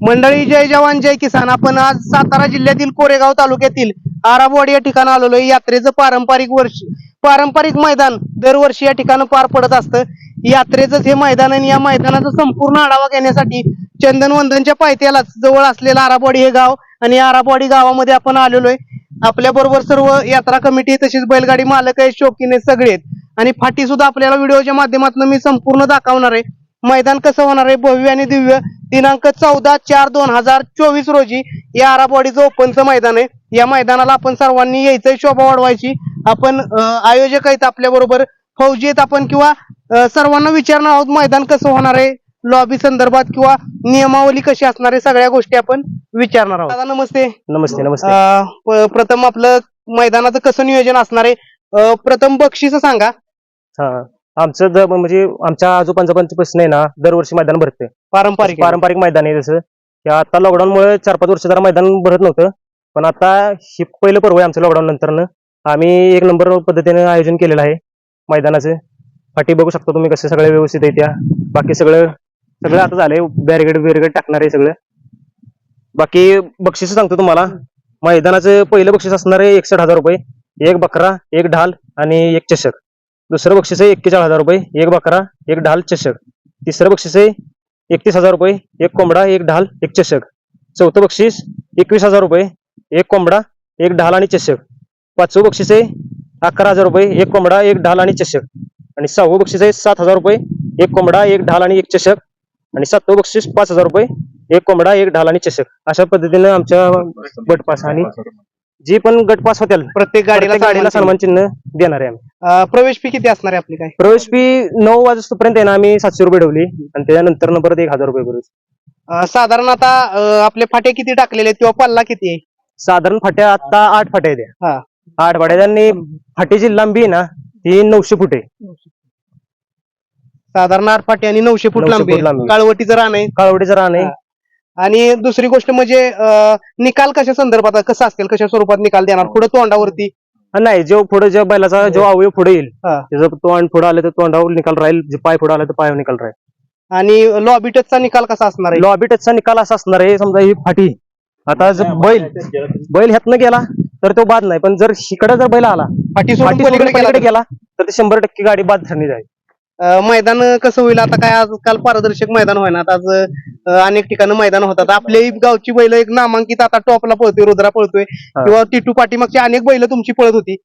मंडळी जय जवान जय किसान. आपण आज सातारा जिल्ह्यातील कोरेगाव तालुक्यातील आराबवाडी या ठिकाणी आलेलो आहे. यात्रेचं पारंपरिक वर्ष पारंपरिक मैदान दरवर्षी या ठिकाणी पार पडत असतं. यात्रेचंच हे मैदान आणि या मैदानाचा संपूर्ण आढावा घेण्यासाठी चंदनवंदनच्या पायथ्यालाच जवळ असलेलं आराबवाडी हे गाव आणि आराबवाडी गावामध्ये आपण आलेलो आहे. आपल्या बरोबर सर्व यात्रा कमिटी तशीच बैलगाडी मालक आहे शोकीने सगळे आहेत. आणि फाटी सुद्धा आपल्याला व्हिडिओच्या माध्यमातून मी संपूर्ण दाखवणार आहे. मैदान कसं होणार आहे? भव्य आणि दिव्य दिनांक चौदा चार दोन हजार चोवीस रोजी या आराबवाडीचं ओपनचं मैदान आहे. या मैदानाला आपण सर्वांनी यायचंय शोभा वाढवायची. आपण आयोजक आहेत आपल्या बरोबर. फौजी आहेत आपण किंवा सर्वांना विचारणार आहोत मैदान कसं होणार आहे? लॉबी संदर्भात किंवा नियमावली कशी असणार आहे? सगळ्या गोष्टी आपण विचारणार आहोत. दादा नमस्ते. नमस्ते नमस्ते. प्रथम आपलं मैदानाचं कसं नियोजन असणार आहे? प्रथम बक्षीस सांगा. आमचं द- म्हणजे आमच्या आजोबांचं आहे ना दरवर्षी मैदान भरते पारंपरिक आहे. पारंपरिक मैदान आहे जसं की आता लॉकडाऊन मुळे चार पाच वर्ष जरा मैदान भरत नव्हतं. पण आता हे पहिलं पर्व आहे आमचं लॉकडाऊन नंतर आम्ही एक नंबर पद्धतीने आयोजन केलेलं आहे मैदानाचं. पाठी बघू शकता तुम्ही कसे सगळे व्यवस्थित आहे त्या. बाकी सगळं सगळं आता झालंय. बॅरिगेड बिरिगेड टाकणार आहे सगळं. बाकी बक्षीस सांगतो तुम्हाला. मैदानाचं पहिलं बक्षीस असणार आहे एकसठ हजार रुपये. एक बकरा एक ढाल आणि एक चषक. दुसरं बक्षीस आहे एक्केचाळीस हजार रुपये एक बकरा एक ढाल चषक. तिसरं बक्षीस आहे एकतीस हजार रुपये एक कोंबडा एक ढाल एक चषक. चौथं बक्षीस एकवीस हजार रुपये एक कोंबडा एक ढाल आणि चषक. पाचवं बक्षीस आहे अकरा हजार रुपये एक कोंबडा एक ढाल आणि चषक. आणि सहावं बक्षीस आहे सात हजार रुपये एक कोंबडा एक ढाल आणि एक चषक. आणि सातवं बक्षीस पाच हजार रुपये एक कोंबडा एक ढाल आणि चषक. अशा पद्धतीने आमच्या बटपास आणि जी पण गटपास होतील प्रत्येक गाडीला गाडीला गाडीला सन्मान सन्मान चिन्ह देणार आहे आम्ही. अं, प्रवेश फी किती असणार आहे आपली काय प्रवेश फी नऊ वाजतापर्यंत आहे ना आम्ही सातशे रुपये ठेवली आणि त्याच्यानंतर परत एक हजार रुपये अं, साधारण आता अं, आपले फाटे किती टाकलेले आहेत किंवा पल्ला किती आहे साधारण फाट्या आता आठ फाट्या आहेत हा. त्या. आठ फाट्या आणि फाटीची लांबी आहे ना ती नऊशे फूट आहे साधारण आठ फाटे आणि नऊशे फूट 900 लांबी फूट आहे. लांबी. काळवटीचं रान आहे काळवडीचं रान आहे हा. आणि दुसरी गोष्ट म्हणजे अं, निकाल कशा संदर्भात आहे? कसं असतील कशा स्वरूपात निकाल देणार? पुढे तोंडावरती? हा, नाही जो पुढे ज्या बैलाचा जो अवयव पुढे येईल हा. त्याचं तोंड पुढे आलं तर तोंडावर निकाल राहील जे पाय पुढे आलं तर पायावर निकाल राहील. आणि लॉबी टचचा निकाल कसा असणार आहे? लॉबी टचचा निकाल असा असणार आहे समजा ही फाटी आता जर बैल बैल ह्यातनं गेला तर तो बाद नाही. पण जर इकडे जर बैल आला फाटी सोडून फाटी सोडून पलीकडे गेला पलीकडे गेला तर ते शंभर टक्के गाडी बाद ठरली जाईल. मैदान कसं होईल? आता काय आजकाल पारदर्शक मैदान होईना. आज अनेक ठिकाणी मैदान होतात. आपल्या गावची बैल एक नामांकित आता टॉपला पळतोय रुद्रा पळतोय. किंवा टिटू पाठीमागची अनेक बैल तुमची पळत होती.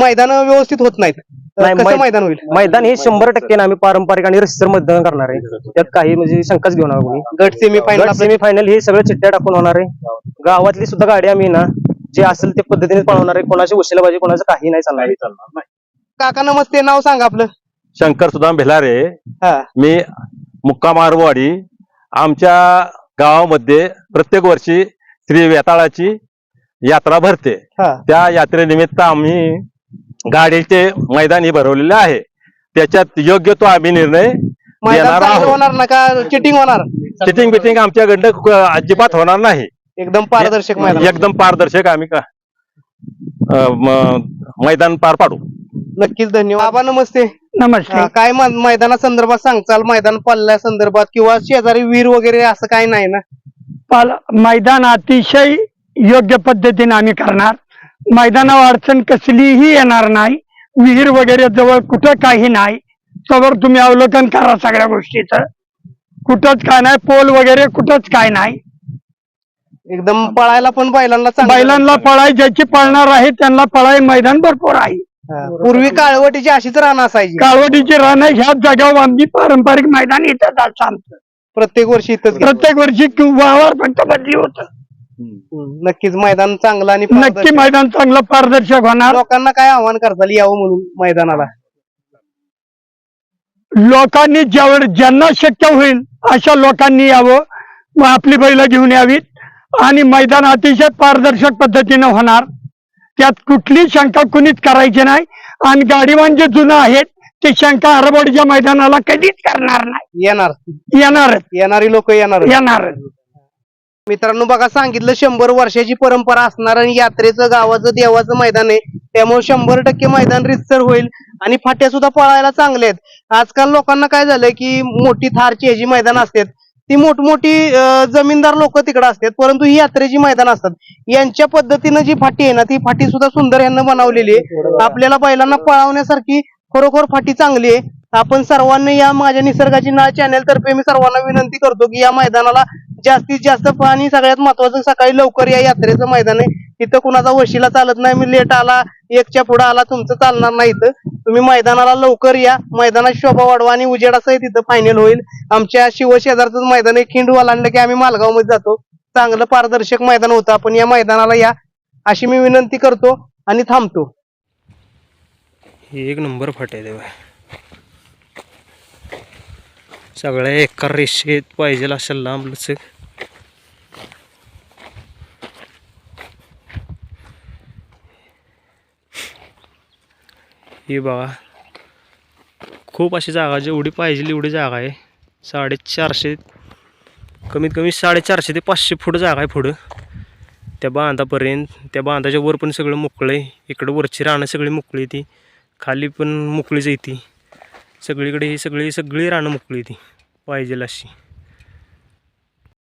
मैदान व्यवस्थित होत नाहीत. कसं मैदान होईल? मैदान हे शंभर टक्के ना आम्ही पारंपरिक आणि रस्तर मतदान करणार आहे. त्यात काही म्हणजे शंकाच घेऊ नका कोणी. गट सेमी फायनल सेमी फायनल हे सगळं चिठ्ठ्या टाकून होणार आहे. गावातली सुद्धा गाडी आम्ही ना जे असेल ते पद्धतीने पळवणार आहे. कोणाची वशिला पाहिजे कोणाचं काही नाही चालणार. काका नमस्ते. नाव सांगा आपलं. शंकर सुदाम भिलारे हा. मी मुक्काम आरवाडी आमच्या गावामध्ये प्रत्येक वर्षी श्री वेताळाची यात्रा भरते. हा. त्या यात्रेनिमित्त आम्ही गाडीचे मैदानी भरवलेले आहे. त्याच्यात योग्य तो आम्ही निर्णय मैदान देणार चांगलं आहोत. होणार ना का? चिटिंग होणार. चिटिंग बिटिंग आमच्याकडनं क- अजिबात होणार नाही. एकदम पारदर्शक मैदान. एकदम पारदर्शक आम्ही का अं, म- मैदान पार पाडू. नक्कीच धन्यवाद. बाबा नमस्ते. नमस्ते. अं, काय मैदाना संदर्भात सांगचाल मैदान पल्ल्या संदर्भात किंवा शेजारी वीर वगैरे असं काही नाही ना? पाल मैदान अतिशय योग्य पद्धतीने आम्ही करणार. मैदानावर अडचण कसलीही येणार नाही. विहीर वगैरे जवळ कुठं काही नाही. समोर तुम्ही अवलोकन करा सगळ्या गोष्टीचं. कुठंच काय नाही. पोल वगैरे कुठंच काय नाही. एकदम पळायला पण बैलांना चांगलं बैलांना पळाई ज्याची पळणार आहे त्यांना पळाई मैदान भरपूर आहे. पूर्वी काळवटीची अशीच राहणं असायची. काळवटीची रानं ह्याच जागेवर आमची पारंपरिक मैदान इथंच असतं आमचं. प्रत्येक वर्षी इथंच. प्रत्येक वर्षी वावर फक्त बदली होत. नक्कीच मैदान चांगलं आणि नक्की. मैदान चांगलं पारदर्शक होणार. लोकांना काय आव्हान करताल यावं म्हणून मैदानाला? लोकांनी ज्यावेळी ज्यांना शक्य होईल अशा लोकांनी यावं. आपली बैल घेऊन यावीत. आणि मैदान अतिशय पारदर्शक पद्धतीने होणार. त्यात कुठली शंका कुणीच करायची नाही. आणि गाडीवान जे जुनं आहेत ते शंका अरबडच्या मैदानाला कधीच करणार नाही. येणार. येणारच येणारी लोक येणार. येणारच मित्रांनो बघा सांगितलं शंभर वर्षाची परंपरा असणार आणि यात्रेचं गावाचं देवाचं मैदान आहे. त्यामुळे शंभर टक्के मैदान रितसर होईल आणि फाट्या सुद्धा पळायला चांगले आहेत. आजकाल लोकांना काय झालंय की मोठी थारची ह्याची मैदान असतात ती मोठमोठी जमीनदार लोक तिकडे असतात. परंतु ही यात्रेची मैदान असतात. यांच्या पद्धतीनं जी फाटी आहे ना ती फाटी सुद्धा सुंदर यांना बनवलेली आहे. आपल्याला बैलांना पळवण्यासारखी खरोखर फाटी चांगली आहे. आपण सर्वांनी या माझ्या निसर्गाची नाळ चॅनल तर्फे मी सर्वांना विनंती करतो की या मैदानाला जास्तीत जास्त आणि सगळ्यात महत्वाचं सकाळी लवकर या यात्रेचं मैदान आहे. इथं कुणाचा वशिला चालत नाही मी लेट आला. एकच्या पुढे आला तुमचं चालणार नाही इथं. तुम्ही मैदानाला लवकर या. मैदानाची शोभा वाढवा आणि उजेडासहित इथं फायनल होईल. आमच्या शिवशेजारचं मैदान एक खिंड ओलांडलं की आम्ही मालगावमध्ये जातो. चांगलं पारदर्शक मैदान होतं. आपण या मैदानाला या अशी मी विनंती करतो आणि थांबतो. एक नंबर फटे आहे सगळ्या एका रेषेत पाहिजे असेल लांब लचक ही बघा. खूप अशी जागा जेवढी पाहिजे एवढी जागा आहे. साडेचारशे कमीत कमी साडेचारशे ते पाचशे फूट जागा आहे पुढं. त्या बांधापर्यंत त्या बांधाच्या वर पण सगळं मोकळं आहे. इकडं वरची रानं सगळी मोकळी ती. खाली पण मोकळीच आहे ती. सगळीकडे ही सगळी सगळी रानं मोकळी ती. पाहिजेल अशी.